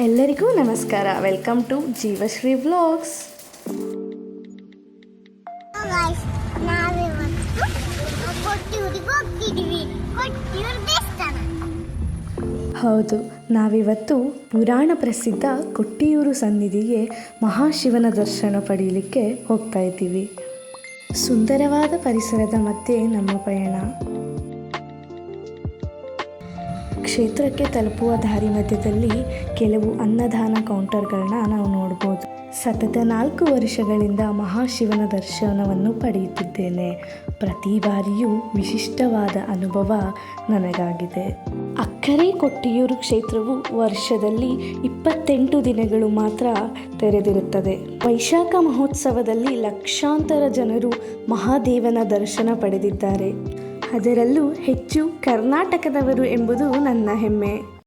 ಎಲ್ಲರಿಗೂ ನಮಸ್ಕಾರ. Welcome to ಜೀವಶ್ರೀ vlogs ಹೌದು ನಾವಿವತ್ತು ಪುರಾಣ ಪ್ರಸಿದ್ಧ ಕೊಟ್ಟಿಯೂರು ಸನ್ನಿಧಿಗೆ ಮಹಾಶಿವನ ದರ್ಶನ ಪಡೀಲಿಕ್ಕೆ ಹೋಗ್ತಾ ಇದ್ದೀವಿ. ಸುಂದರವಾದ ಪರಿಸರದ ಮಧ್ಯೆ ನಮ್ಮ ಪಯಣ. ಕ್ಷೇತ್ರಕ್ಕೆ ತಲುಪುವ ದಾರಿ ಮಧ್ಯದಲ್ಲಿ ಕೆಲವು ಅನ್ನದಾನ ಕೌಂಟರ್ಗಳನ್ನ ನಾವು ನೋಡ್ಬೋದು. ಸತತ ನಾಲ್ಕು ವರ್ಷಗಳಿಂದ ಮಹಾಶಿವನ ದರ್ಶನವನ್ನು ಪಡೆಯುತ್ತಿದ್ದೇನೆ. ಪ್ರತಿ ಬಾರಿಯೂ ವಿಶಿಷ್ಟವಾದ ಅನುಭವ ನನಗಾಗಿದೆ. ಅಕ್ಕರೆ ಕೊಟ್ಟಿಯೂರು ಕ್ಷೇತ್ರವು ವರ್ಷದಲ್ಲಿ ಇಪ್ಪತ್ತೆಂಟು ದಿನಗಳು ಮಾತ್ರ ತೆರೆದಿರುತ್ತದೆ. ವೈಶಾಖ ಮಹೋತ್ಸವದಲ್ಲಿ ಲಕ್ಷಾಂತರ ಜನರು ಮಹಾದೇವನ ದರ್ಶನ ಪಡೆದಿದ್ದಾರೆ. ಅದರಲ್ಲೂ ಹೆಚ್ಚು ಕರ್ನಾಟಕದವರು ಎಂಬುದು ನನ್ನ ಹೆಮ್ಮೆ.